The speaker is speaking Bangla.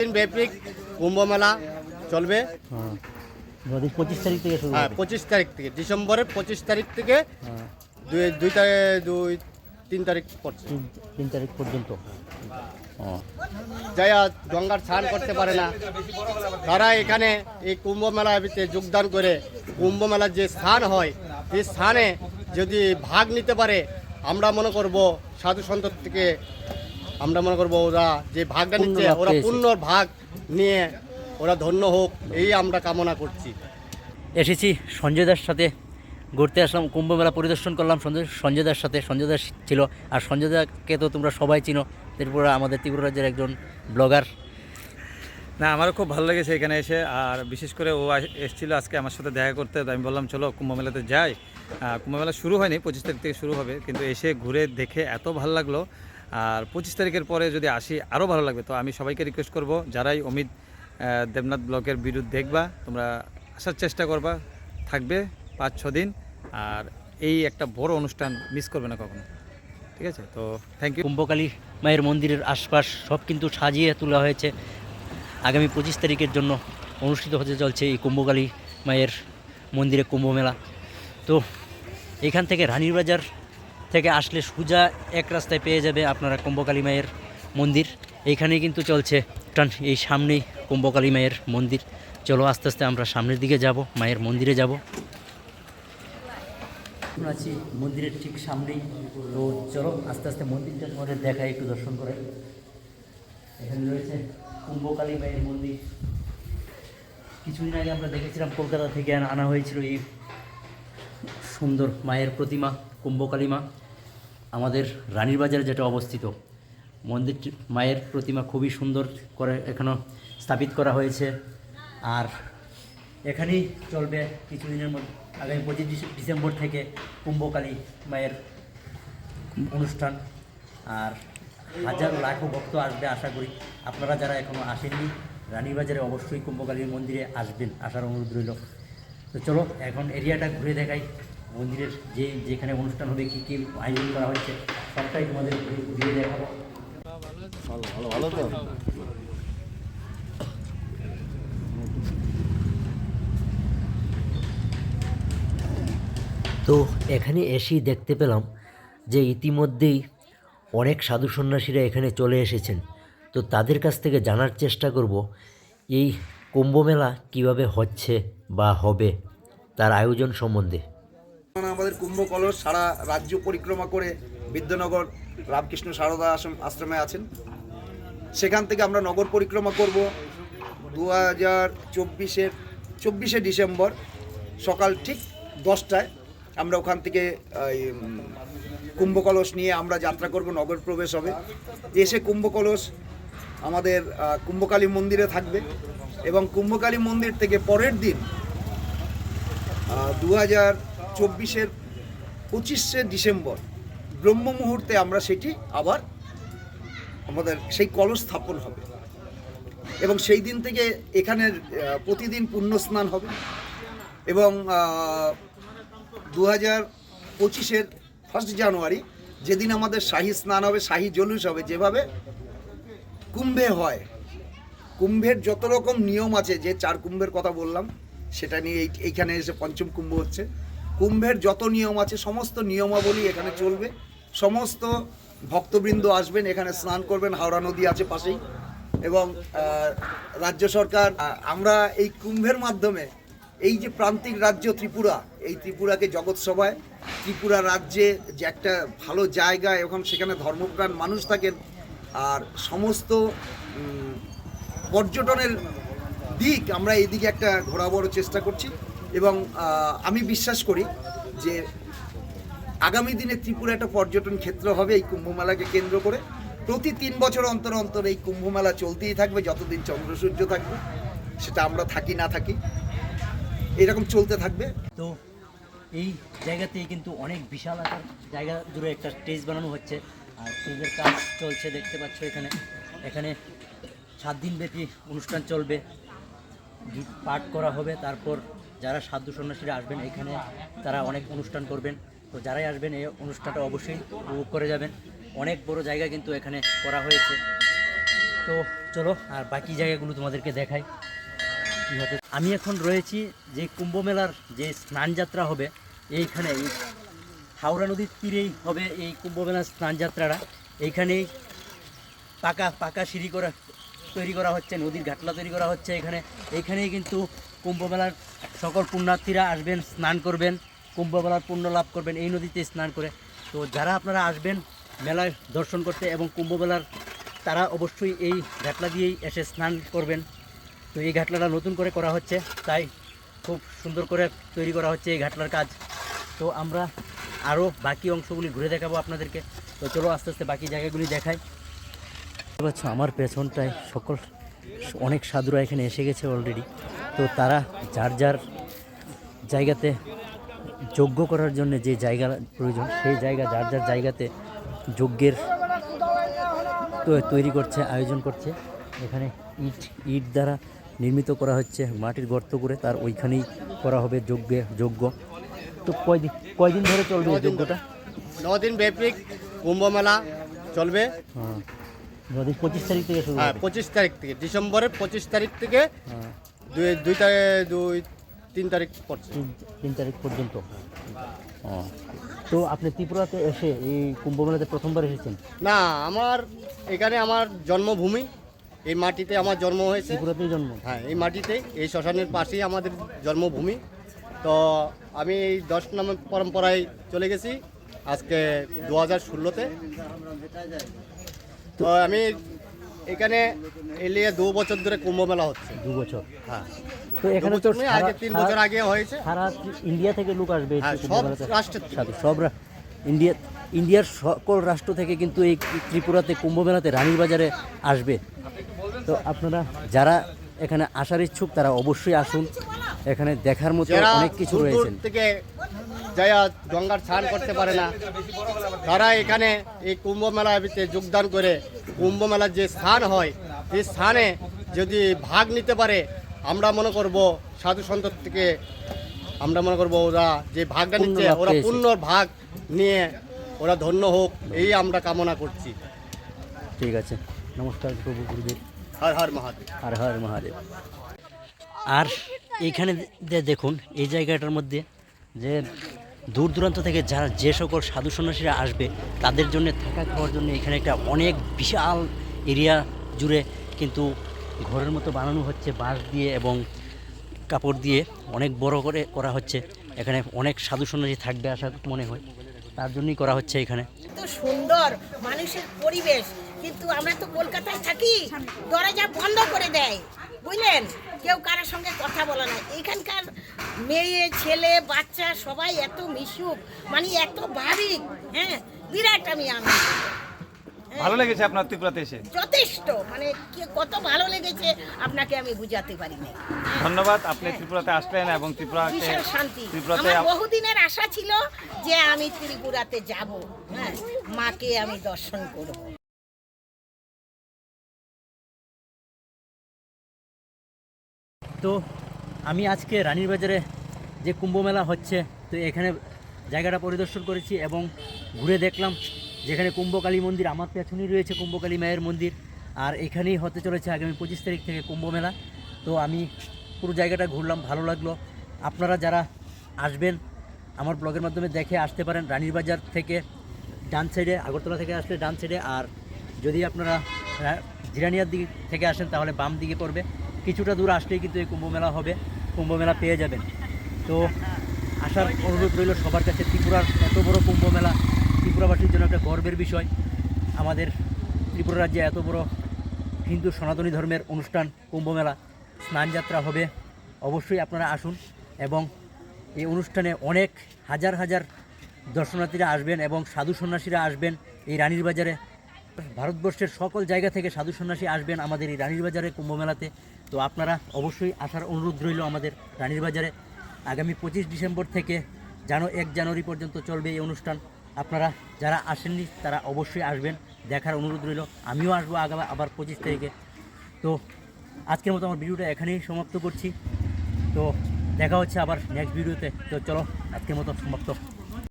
দিন ব্যাপী কুম্ভ মেলা চলবে। হ্যাঁ। পঁচিশ তারিখ থেকে শুরু হ্যাঁ পঁচিশ তারিখ থেকে ডিসেম্বরের পঁচিশ তারিখ থেকে হ্যাঁ। দুই দুই তারিখ দুই তিন তারিখ পড়ছে তিন তারিখ পর্যন্ত। যারা গঙ্গার স্নান করতে পারে না। তারা এখানে এই কুম্ভ মেলাতে যোগদান করে কুম্ভ মেলার যে স্থান হয় সেই স্থানে যদি ভাগ নিতে পারে আমরা মনে করব সাধু সন্ত থেকে আমরা মনে করব ওরা যে ভাগটা নিচ্ছে ওরা। পূর্ণ ভাগ নিয়ে ওরা ধন্য হোক এই আমরা কামনা করছি। এসেছি সঞ্জয় দাস সাথে ঘুরতে আসলাম কুম্ভ মেলা পরিদর্শন করলাম সঞ্জয় সঞ্জয় দাস সাথে। সঞ্জয় দাস ছিল আর সঞ্জয় দাকে তো তোমরা সবাই চিনো ত্রিপুরা আমাদের ত্রিপুরা রাজ্যের একজন ব্লগার। না আমারও খুব ভালো লেগেছে এখানে এসে আর বিশেষ করে ও এসেছিল আজকে আমার সাথে দেখা করতে তো আমি বললাম চলো কুম্ভ মেলাতে যাই। আহ, কুম্ভ মেলা শুরু হয়নি পঁচিশ তারিখ থেকে শুরু হবে কিন্তু এসে ঘুরে দেখে এত ভালো লাগল। আর পঁচিশ তারিখের পরে যদি আসি, আরও ভালো লাগবে। তো আমি সবাইকে রিকোয়েস্ট করব, যারাই অমিত দেবনাথ ব্লকের বিরুদ্ধ দেখবা, তোমরা আসার চেষ্টা করবা, থাকবে পাঁচ, ছ দিন। আর এই একটা বড় অনুষ্ঠান মিস করবে না কখনো। ঠিক আছে? তো থ্যাংক ইউ কুম্ভকালী মায়ের মন্দিরের আশপাশ সব কিন্তু সাজিয়ে তোলা হয়েছে। আগামী পঁচিশ তারিখের জন্য অনুষ্ঠিত হতে চলছে এই কুম্ভকালী মায়ের মন্দিরে কুম্ভ মেলা। তো এখান থেকে রানীর বাজার থেকে আসলে সোজা এক রাস্তায় পেয়ে যাবে আপনারা কুম্ভকালী মায়ের মন্দির। এইখানেই কিন্তু চলছে এই সামনেই কুম্ভকালী মায়ের মন্দির। চলো আস্তে আস্তে আমরা সামনের দিকে যাব, মায়ের মন্দিরে যাব। আছি মন্দিরের ঠিক সামনেই। তো চলো আস্তে আস্তে মন্দিরটা তোমাদের দেখায় একটু দর্শন করে এখানে রয়েছে কুম্ভকালী মায়ের মন্দির। কিছুদিন আগে আমরা দেখেছিলাম কলকাতা থেকে আনা হয়েছিল এই সুন্দর মায়ের প্রতিমা। কুম্ভকালী মা আমাদের রানীর বাজারে যেটা অবস্থিত মন্দিরটি মায়ের প্রতিমা খুবই সুন্দর করে এখনও স্থাপিত করা হয়েছে। আর এখানেই চলবে কিছুদিনের মধ্যে, আগামী পঁচিশ ডিসে- ডিসেম্বর থেকে কুম্ভকালী মায়ের অনুষ্ঠান। আর হাজার লাখো ভক্ত আসবে আশা করি। আপনারা যারা এখনও আসেননি রানীবাজারে অবশ্যই কুম্ভকালীর মন্দিরে আসবেন, আসার অনুরোধ রইল। তো চলো, এখন এরিয়াটা ঘুরে দেখাই। মন্দিরের যে যেখানে অনুষ্ঠান হবে কী কী আয়োজন করা হয়েছে সবটাই তোমাদের ঘুরে- ঘুরিয়ে দেখাবো। তো। এখানে এসেই দেখতে পেলাম যে ইতিমধ্যেই অনেক সাধু সন্ন্যাসীরা এখানে চলে এসেছেন। তো তাদের কাছ থেকে জানার চেষ্টা করব এই কুম্ভমেলা কীভাবে হচ্ছে বা হবে তার আয়োজন সম্বন্ধে। কুম্ভ কলস সারা রাজ্য পরিক্রমা করে বিদ্যানগর রামকৃষ্ণ সারদা আশ্রম আশ্রমে আছেন। সেখান থেকে আমরা নগর পরিক্রমা করব দু হাজার চব্বিশের চব্বিশে ডিসেম্বর সকাল ঠিক দশটায় আমরা ওখান থেকে এই, উম, কুম্ভ কলস নিয়ে আমরা যাত্রা করব নগর প্রবেশ হবে। এসে কুম্ভ কলস আমাদের কুম্ভকালী মন্দিরে থাকবে এবং কুম্ভকালী মন্দির থেকে পরের দিন দু হাজার চব্বিশের পঁচিশে ডিসেম্বর ব্রহ্ম মুহূর্তে আমরা সেটি আবার আমাদের সেই কলস স্থাপন হবে। এবং সেই দিন থেকে এখানে প্রতিদিন পুণ্য স্নান হবে। এবং দু হাজার পঁচিশের ফার্স্ট জানুয়ারি যেদিন আমাদের শাহী স্নান হবে, শাহী জলুস হবে, যেভাবে কুম্ভে হয়, কুম্ভের যত রকম নিয়ম আছে, যে চার কুম্ভের কথা বললাম, সেটা নিয়ে এই- এইখানে এসে পঞ্চম কুম্ভ হচ্ছে। কুম্ভের যত নিয়ম আছে, সমস্ত নিয়মাবলী এখানে চলবে। সমস্ত ভক্তবৃন্দ আসবেন, এখানে স্নান করবেন, হাওড়া নদী আছে পাশেই। এবং রাজ্য সরকার আমরা এই কুম্ভের মাধ্যমে এই যে প্রান্তিক রাজ্য ত্রিপুরা, এই ত্রিপুরাকে জগৎসভায় ত্রিপুরা রাজ্যে যে একটা ভালো জায়গা, এবং সেখানে ধর্মপ্রাণ মানুষ থাকেন, আর সমস্ত পর্যটনের দিক আমরা এদিকে একটা ঘোরাবড় চেষ্টা করছি। এবং আমি বিশ্বাস করি যে আগামী দিনে ত্রিপুরা একটা পর্যটন ক্ষেত্র হবে এই কুম্ভমেলাকে কেন্দ্র করে। প্রতি তিন বছর অন্তর অন্তর এই কুম্ভমেলা চলতেই থাকবে, যতদিন চন্দ্রসূর্য থাকবে, সেটা আমরা থাকি না থাকি, এরকম চলতে থাকবে। তো এই জায়গাতেই কিন্তু অনেক বিশাল আকার জায়গা জুড়ে একটা স্টেজ বানানো হচ্ছে। আর স্টেজের কাজ চলছে, দেখতে পাচ্ছ এখানে। এখানে সাত দিন ব্যাপী অনুষ্ঠান চলবে। পাঠ করা হবে, তারপর যারা সাধু সন্ন্যাসীরা আসবেন এখানে, তারা অনেক অনুষ্ঠান করবেন। তো যারাই আসবেন, এই অনুষ্ঠানটা অবশ্যই উপভোগ করে যাবেন। অনেক বড় জায়গা কিন্তু এখানে করা হয়েছে। তো চলো, আর বাকি জায়গাগুলো তোমাদেরকে দেখাই। কি হতে আমি এখন রয়েছি যে কুম্ভ মেলার যে স্নানযাত্রা হবে, এইখানে এই হাওড়া নদীর তীরেই হবে এই কুম্ভ মেলার স্নান যাত্রাটা এইখানেই পাকা পাকা সিঁড়ি করা তৈরি করা হচ্ছে, নদীর ঘাটলা তৈরি করা হচ্ছে এখানে। এইখানেই কিন্তু কুম্ভ মেলার সকল পুণ্যার্থীরা আসবেন, স্নান করবেন কুম্ভ মেলার পুণ্য লাভ করবেন, এই নদীতে স্নান করে। তো যারা আপনারা আসবেন মেলায় দর্শন করতে এবং কুম্ভ মেলার তারা অবশ্যই এই ঘাটলা দিয়েই এসে স্নান করবেন। তো এই ঘাটলাটা নতুন করে করা হচ্ছে, তাই খুব সুন্দর করে তৈরি করা হচ্ছে এই ঘাটলার কাজ। তো আমরা আরও বাকি অংশগুলি ঘুরে দেখাবো আপনাদেরকে। তো চলো আস্তে আস্তে বাকি জায়গাগুলি দেখাই। পাচ্ছ, আমার পেছনটায় সকল অনেক সাধুরা এখানে এসে গেছে অলরেডি তো তারা যার যার জায়গাতে যজ্ঞ করার জন্য যে জায়গা প্রয়োজন সেই জায়গা যার যার জায়গাতে যজ্ঞের তো- তৈরি করছে আয়োজন করছে। এখানে ইট ইট দ্বারা নির্মিত করা হচ্ছে মাটির গর্ত করে তার ওইখানেই করা হবে যজ্ঞে যজ্ঞ। তো কয়দিন কয়দিন ধরে চলবে যজ্ঞটা? নদিন ব্যাপী কুম্ভ মেলা চলবে। হ্যাঁ। পঁচিশ তারিখ থেকে শুরু হ্যাঁ পঁচিশ তারিখ থেকে ডিসেম্বরের পঁচিশ তারিখ থেকে হ্যাঁ। দুই দুই তারিখ দুই তিন তারিখ পড়ছে। তিন তারিখ পর্যন্ত। ও। তো আপনি ত্রিপুরাতে এসে এই কুম্ভ মেলাতে প্রথমবার এসেছেন? না আমার এখানে আমার জন্মভূমি এই মাটিতে আমার জন্ম হয়েছে। ত্রিপুরাতেই জন্ম? হ্যাঁ এই মাটিতে এই শ্মশানের পাশেই আমাদের জন্মভূমি। তো আমি এই দশ নম্বর পরম্পরায় চলে গেছি আজকে দু হাজার ষোলোতে। তো আমি এখানে এলিয়ে দু বছর ধরে কুম্ভ মেলা হচ্ছে। দু বছর। হ্যাঁ। তো এখানে তো আগে তিন বছর আগে হয়েছে। সারা ইন্ডিয়া থেকে লোক আসবে এই হ্যাঁ, কুম্ভ সব মেলাতে। রাষ্ট্রের থেকে। সব রা- ইন্ডিয়া ইন্ডিয়ার সকল রাষ্ট্র থেকে কিন্তু এই ত্রিপুরাতে কুম্ভ মেলাতে রানীর বাজারে আসবে। তো আপনারা যারা এখানে আসার ইচ্ছুক তারা অবশ্যই আসুন। এখানে দেখার মতো যারা অনেক কিছু দূর দূর রয়েছে। থেকে যারা গঙ্গার স্নান করতে পারে না। তারা এখানে এই কুম্ভ মেলাতে যোগদান করে কুম্ভ মেলার যে স্থান হয় সেই স্থানে যদি ভাগ নিতে পারে আমরা মনে করব সাধু সন্ত থেকে আমরা মনে করব ওরা যে ভাগটা নিচ্ছে ওরা পূর্ণ ভাগ নিয়ে ওরা ধন্য হোক এই আমরা কামনা করছি। ঠিক আছে। নমস্কার প্রভু গুরুদেব। হর হর মহাদেব। হর হর মহাদেব। আর এইখানে দেখুন এই জায়গাটার মধ্যে যে দূর দূরান্ত থেকে যারা যে সকল সাধু সন্ন্যাসীরা আসবে, তাদের জন্য থাকা খাওয়ার জন্য এখানে একটা অনেক বিশাল এরিয়া জুড়ে কিন্তু ঘরের মতো বানানো হচ্ছে, বাঁশ দিয়ে এবং কাপড় দিয়ে অনেক বড় করে করা হচ্ছে। এখানে অনেক সাধু সন্ন্যাসী থাকবে আশা মনে হয়, তার জন্যই করা হচ্ছে এখানে। সুন্দর মানুষের পরিবেশ, কিন্তু আমরা তো কলকাতায় থাকি, দরজা বন্ধ করে দেয়, বুঝলেন? কেউ কারোর সঙ্গে কথা বলে না। এখানকার মেয়ে ছেলে বাচ্চা সবাই এত মিশুক মানে এত ভাবিক হ্যাঁ? বিরাট আমি আনন্দ ভালো লেগেছে আপনার ত্রিপুরাতে এসে? যথেষ্ট। মানে কি কত ভালো লেগেছে আপনাকে আমি বুঝাতে পারি না ধন্যবাদ আপনি ত্রিপুরাতে আসলেন এবং ত্রিপুরাতে বিশাল শান্তি। ত্রিপুরাতে আমার বহুদিনের আশা ছিল যে আমি ত্রিপুরাতে যাব। হ্যাঁ? মাকে আমি দর্শন করব। তো আমি আজকে রানীর বাজারে যে কুম্ভ মেলা হচ্ছে, তো এখানে জায়গাটা পরিদর্শন করেছি এবং ঘুরে দেখলাম যেখানে কুম্ভকালী মন্দির, আমার পেছনেই রয়েছে কুম্ভকালী মায়ের মন্দির। আর এখানেই হতে চলেছে আগামী পঁচিশ তারিখ থেকে কুম্ভ মেলা। তো আমি পুরো জায়গাটা ঘুরলাম, ভালো লাগল। আপনারা যারা আসবেন, আমার ব্লগের মাধ্যমে দেখে আসতে পারেন রানীর বাজার থেকে ডান সাইডে, আগরতলা থেকে আসলে ডান সাইডে। আর যদি আপনারা জিরানিয়ার দিক থেকে আসেন, তাহলে বাম দিকে পড়বে। কিছুটা দূর আসলেই কিন্তু এই কুম্ভ মেলা হবে কুম্ভ মেলা পেয়ে যাবেন। তো আসার অনুরোধ রইল সবার কাছে, ত্রিপুরার এত বড় কুম্ভ মেলা ত্রিপুরাবাসীর জন্য একটা গর্বের বিষয়। আমাদের ত্রিপুরা রাজ্যে এত বড় হিন্দু সনাতনী ধর্মের অনুষ্ঠান কুম্ভ মেলা স্নান যাত্রা হবে। অবশ্যই আপনারা আসুন এবং এই অনুষ্ঠানে অনেক হাজার হাজার দর্শনার্থীরা আসবেন এবং সাধু সন্ন্যাসীরা আসবেন এই রানীর বাজারে। ভারতবর্ষের সকল জায়গা থেকে সাধু সন্ন্যাসী আসবেন আমাদের এই রানীর বাজারে কুম্ভ মেলাতে তো আপনারা অবশ্যই আসার অনুরোধ রইল আমাদের রানীর বাজারে। আগামী পঁচিশ ডিসেম্বর থেকে জানো এক জানুয়ারি পর্যন্ত চলবে এই অনুষ্ঠান। আপনারা যারা আসেননি, তারা অবশ্যই আসবেন। দেখার অনুরোধ রইল। আমিও আসব আগামী আবার পঁচিশ তারিখে। তো আজকের মতো আমার ভিডিওটা এখানেই সমাপ্ত করছি। তো দেখা হচ্ছে আবার নেক্সট ভিডিওতে তো চলো, আজকের মতো সমাপ্ত।